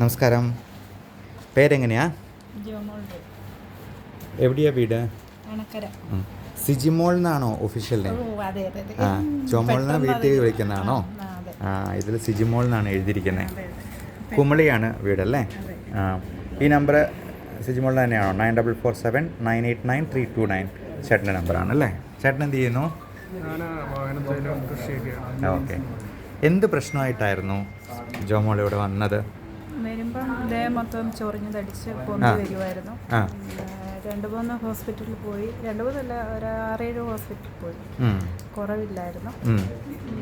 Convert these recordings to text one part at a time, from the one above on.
നമസ്കാരം. പേരെങ്ങനെയാ? എവിടെയാ വീട്. സിജിമോൾ എന്നാണോ ഒഫീഷ്യൽ നെയിം ആ ജോമോളിനെ വീട്ടിൽ വിളിക്കുന്നതാണോ? ആ, ഇതിൽ സിജിമോൾ എന്നാണ് എഴുതിയിരിക്കുന്നത് കുമളിയാണ് വീടല്ലേ. ആ ഈ നമ്പർ സിജിമോൾ തന്നെയാണോ? Nine double four seven nine eight nine three two nine ചേട്ടന്റെ നമ്പറാണ് അല്ലേ ചേട്ടൻ എന്ത് ചെയ്യുന്നു? ഓക്കെ. എന്ത് പ്രശ്നമായിട്ടായിരുന്നു ജോമോൾ ഇവിടെ വന്നത്? വരുമ്പം ദേഹം മൊത്തം ചൊറിഞ്ഞ് തടിച്ച് പൊന്തി വരുമായിരുന്നു രണ്ട് മൂന്ന് ഹോസ്പിറ്റലിൽ പോയി. രണ്ട് മൂന്നല്ല ഒരു ആറേഴ് ഹോസ്പിറ്റലിൽ പോയി. കുറവില്ലായിരുന്നു.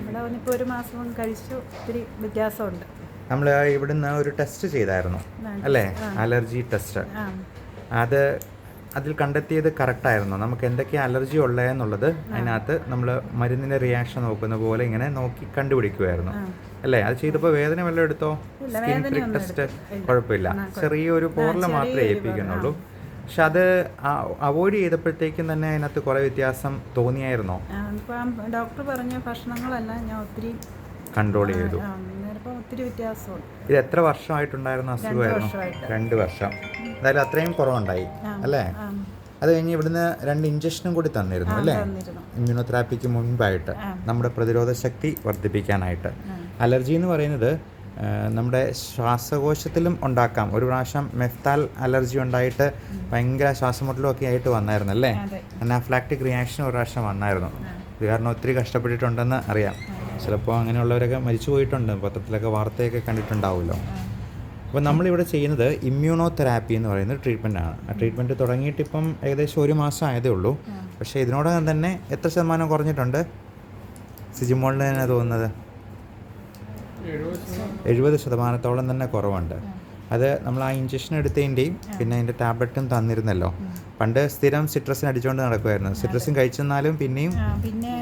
ഇവിടെ വന്നിപ്പോൾ ഒരു മാസം കഴിച്ചു. ഒത്തിരി വ്യത്യാസമുണ്ട്. നമ്മൾ ഇവിടുന്ന് ഒരു ടെസ്റ്റ് ചെയ്തായിരുന്നു. അല്ലേ? Allergy test. അത് അതിൽ കണ്ടെത്തിയത് കറക്റ്റായിരുന്നു നമുക്ക് എന്തൊക്കെ അലർജി ഉള്ളതെന്നുള്ളത് അതിനകത്ത് നമ്മൾ മരുന്നിന്റെ റിയാക്ഷൻ നോക്കുന്ന പോലെ ഇങ്ങനെ നോക്കി കണ്ടുപിടിക്കുമായിരുന്നു അല്ലേ? അത് ചെയ്തപ്പോൾ വേദന വല്ലതും എടുത്തോ? സ്കിൻ പ്രിക് ടെസ്റ്റ് കുഴപ്പമില്ല. ചെറിയൊരു പോറൽ മാത്രമേ ഏൽപ്പിക്കുന്നുള്ളൂ. പക്ഷെ അത് അവോയ്ഡ് ചെയ്തപ്പോഴത്തേക്കും തന്നെ അതിനകത്ത് കുറേ വ്യത്യാസം തോന്നിയായിരുന്നോ? ഡോക്ടർ പറഞ്ഞ ഭക്ഷണങ്ങളെല്ലാം ഞാൻ ഒത്തിരി കൺട്രോൾ ചെയ്തു. ഒത്തിരി വ്യത്യാസമുണ്ട്. ഇത് എത്ര വർഷമായിട്ടുണ്ടായിരുന്ന അസുഖമായിരുന്നു. രണ്ട് വർഷം. എന്തായാലും അത്രയും കുറവുണ്ടായി അല്ലേ? അത് കഴിഞ്ഞ് ഇവിടുന്ന് രണ്ട് ഇഞ്ചക്ഷനും കൂടി തന്നിരുന്നു അല്ലേ. ഇമ്മ്യൂണോതെറാപ്പിക്ക് മുൻപായിട്ട് നമ്മുടെ പ്രതിരോധ ശക്തി വർദ്ധിപ്പിക്കാനായിട്ട്. അലർജി എന്ന് പറയുന്നത് നമ്മുടെ ശ്വാസകോശത്തിലും ഉണ്ടാക്കാം. ഒരു പ്രാവശ്യം മെഫ്താൽ അലർജി ഉണ്ടായിട്ട് ഭയങ്കര ശ്വാസമുട്ടലും ഒക്കെ ആയിട്ട് വന്നായിരുന്നു അല്ലേ. അനാഫ്ലാക്റ്റിക് റിയാക്ഷൻ ഒരു പ്രാവശ്യം വന്നായിരുന്നു. ഇത് കാരണം ഒത്തിരി കഷ്ടപ്പെട്ടിട്ടുണ്ടെന്ന് അറിയാം. ചിലപ്പോൾ അങ്ങനെയുള്ളവരൊക്കെ മരിച്ചു പോയിട്ടുണ്ട്. പത്രത്തിലൊക്കെ വാർത്തയൊക്കെ കണ്ടിട്ടുണ്ടാവുമല്ലോ. അപ്പോൾ നമ്മളിവിടെ ചെയ്യുന്നത് ഇമ്മ്യൂണോ തെറാപ്പി എന്ന് പറയുന്ന ട്രീറ്റ്മെന്റ് ആണ്. ആ ട്രീറ്റ്മെന്റ് തുടങ്ങിയിട്ട് ഇപ്പം ഏകദേശം ഒരു മാസം ആയതേ ഉള്ളൂ. പക്ഷേ ഇതിനോടകം തന്നെ എത്ര ശതമാനം കുറഞ്ഞിട്ടുണ്ട്? സിജിമോളിന് തന്നെ തോന്നുന്നത്? എഴുപത് ശതമാനം എഴുപത് ശതമാനത്തോളം തന്നെ കുറവുണ്ട്. അത് നമ്മൾ ആ ഇഞ്ചക്ഷൻ എടുത്തതിന്റെയും പിന്നെ അതിന്റെ ടാബ്ലറ്റും തന്നിരുന്നല്ലോ. പണ്ട് സ്ഥിരം സിട്രസിന് അടിച്ചുകൊണ്ട് നടക്കുമായിരുന്നു സിട്രസും കഴിച്ചെന്നാലും പിന്നെയും പിന്നെ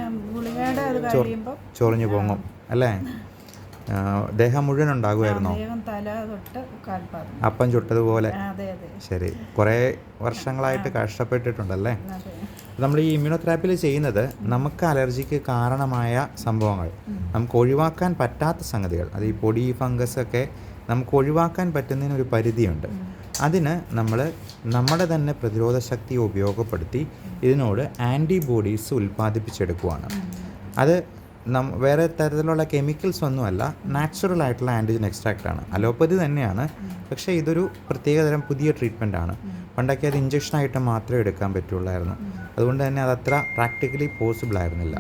ചൊറിഞ്ഞു പൊങ്ങും അല്ലേ? ദേഹം മുഴുവൻ ഉണ്ടാകുമായിരുന്നോ? അപ്പം ചുട്ടതുപോലെ. ശരി. കുറേ വർഷങ്ങളായിട്ട് കഷ്ടപ്പെട്ടിട്ടുണ്ടല്ലേ? നമ്മൾ ഈ ഇമ്മ്യൂണോതെറാപ്പിയിൽ ചെയ്യുന്നത് നമുക്ക് അലർജിക്ക് കാരണമായ സംഭവങ്ങൾ. നമുക്ക് ഒഴിവാക്കാൻ പറ്റാത്ത സംഗതികൾ. അത് ഈ പൊടി ഫംഗസ് ഒക്കെ നമുക്ക് ഒഴിവാക്കാൻ പറ്റുന്നതിന് ഒരു പരിധിയുണ്ട്. അതിന് നമ്മൾ നമ്മുടെ തന്നെ പ്രതിരോധ ശക്തി ഉപയോഗപ്പെടുത്തി ഇതിനോട് ആന്റിബോഡീസ് ഉൽപ്പാദിപ്പിച്ചെടുക്കുവാണ്. അത് നം വേറെ തരത്തിലുള്ള കെമിക്കൽസ് ഒന്നുമല്ല നാച്ചുറൽ ആയിട്ടുള്ള ആന്റിജൻ എക്സ്ട്രാക്റ്റ് ആണ്. അലോപ്പതി തന്നെയാണ് പക്ഷേ ഇതൊരു പ്രത്യേകതരം പുതിയ ട്രീറ്റ്മെന്റ് ആണ്. പണ്ടൊക്കെ അത് ഇഞ്ചക്ഷനായിട്ട് മാത്രമേ എടുക്കാൻ പറ്റുള്ളായിരുന്നു. അതുകൊണ്ട് തന്നെ അതത്ര പ്രാക്ടിക്കലി പോസിബിൾ ആയിരുന്നില്ല.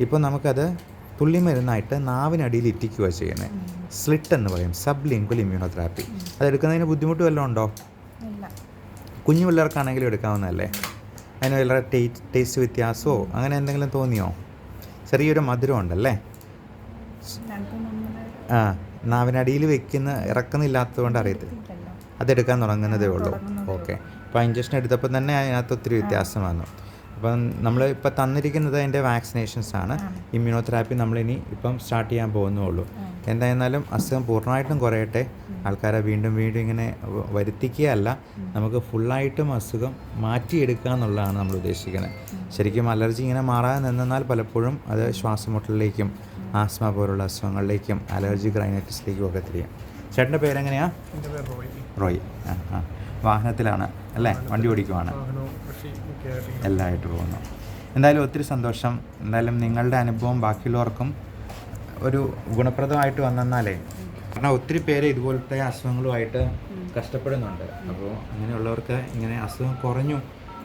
ഇപ്പോൾ നമുക്കത് തുള്ളിമരുന്നായിട്ട് നാവിനടിയിൽ ഇറ്റിക്കുക ചെയ്യുന്നത് സ്ലിറ്റ് എന്ന് പറയും സബ് ലിംഗ്വൽ ഇമ്മ്യൂണോതെറാപ്പി അതെടുക്കുന്നതിന് ബുദ്ധിമുട്ട് വല്ലതും ഉണ്ടോ? കുഞ്ഞു പിള്ളേർക്കാണെങ്കിലും എടുക്കാവുന്നതല്ലേ? അതിന് വല്ല ടേസ്റ്റ് വ്യത്യാസമോ? അങ്ങനെ എന്തെങ്കിലും തോന്നിയോ? ചെറിയൊരു മധുരം ഉണ്ടല്ലേ ആ നാവിനടിയിൽ വെക്കുന്ന ഇറക്കുന്നില്ലാത്തതുകൊണ്ട് അറിയത്തില്ല. അതെടുക്കാൻ തുടങ്ങുന്നതേ ഉള്ളൂ. ഓക്കെ. അപ്പോൾ ഇഞ്ചക്ഷൻ എടുത്തപ്പോൾ തന്നെ അതിനകത്ത് ഒത്തിരി വ്യത്യാസം വന്നു. അപ്പം നമ്മൾ ഇപ്പം തന്നിരിക്കുന്നത് അതിന്റെ വാക്സിനേഷൻസ് ആണ്. ഇമ്മ്യൂണോതെറാപ്പി നമ്മളിനി ഇപ്പം സ്റ്റാർട്ട് ചെയ്യാൻ പോകുന്നുള്ളൂ. എന്തായിരുന്നാലും അസുഖം പൂർണമായിട്ടും കുറയട്ടെ. ആൾക്കാരെ വീണ്ടും വീണ്ടും ഇങ്ങനെ വ- വരുത്തിക്കുകയല്ല. നമുക്ക് ഫുള്ളായിട്ടും അസുഖം മാറ്റിയെടുക്കുക എന്നുള്ളതാണ് നമ്മൾ ഉദ്ദേശിക്കുന്നത്. ശരിക്കും അലർജി ഇങ്ങനെ മാറാതെ നിന്നാൽ പലപ്പോഴും അത് ശ്വാസമുട്ടലിലേക്കും ആസ്മ പോലുള്ള അസുഖങ്ങളിലേക്കും അലർജി ഗ്രൈനറ്റിസിലേക്കും ഒക്കെ തിരിയും. ചേട്ടന്റെ പേരെങ്ങനെയാണ് എന്റെ പേര് റോയി. റോയ്. ആ ആ. വാഹനത്തിലാണ് അല്ലേ? വണ്ടി ഓടിക്കുവാണ്. എല്ലാമായിട്ട് പോകുന്നു. എന്തായാലും ഒത്തിരി സന്തോഷം. എന്തായാലും നിങ്ങളുടെ അനുഭവം ബാക്കിയുള്ളവർക്കും ഒരു ഗുണപ്രദമായിട്ട് വന്നെന്നാലേ. കാരണം ഒത്തിരി പേര് ഇതുപോലത്തെ അസുഖങ്ങളുമായിട്ട് കഷ്ടപ്പെടുന്നുണ്ട്. അപ്പോൾ അങ്ങനെയുള്ളവർക്ക് ഇങ്ങനെ അസുഖം കുറഞ്ഞു.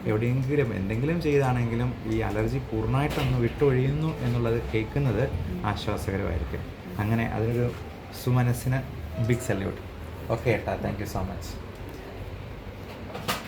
എവിടെയെങ്കിലും എന്തെങ്കിലും ചെയ്താണെങ്കിലും ഈ അലർജി പൂർണമായിട്ടൊന്ന് വിട്ടൊഴിയുന്നു എന്നുള്ളത് കേൾക്കുന്നത് ആശ്വാസകരമായിരിക്കും. അങ്ങനെ അതിനൊരു സുമനസ്സിന് ബിഗ് സല്യൂട്ട് ഓക്കെ ഏട്ടാ താങ്ക് യു സോ മച്ച്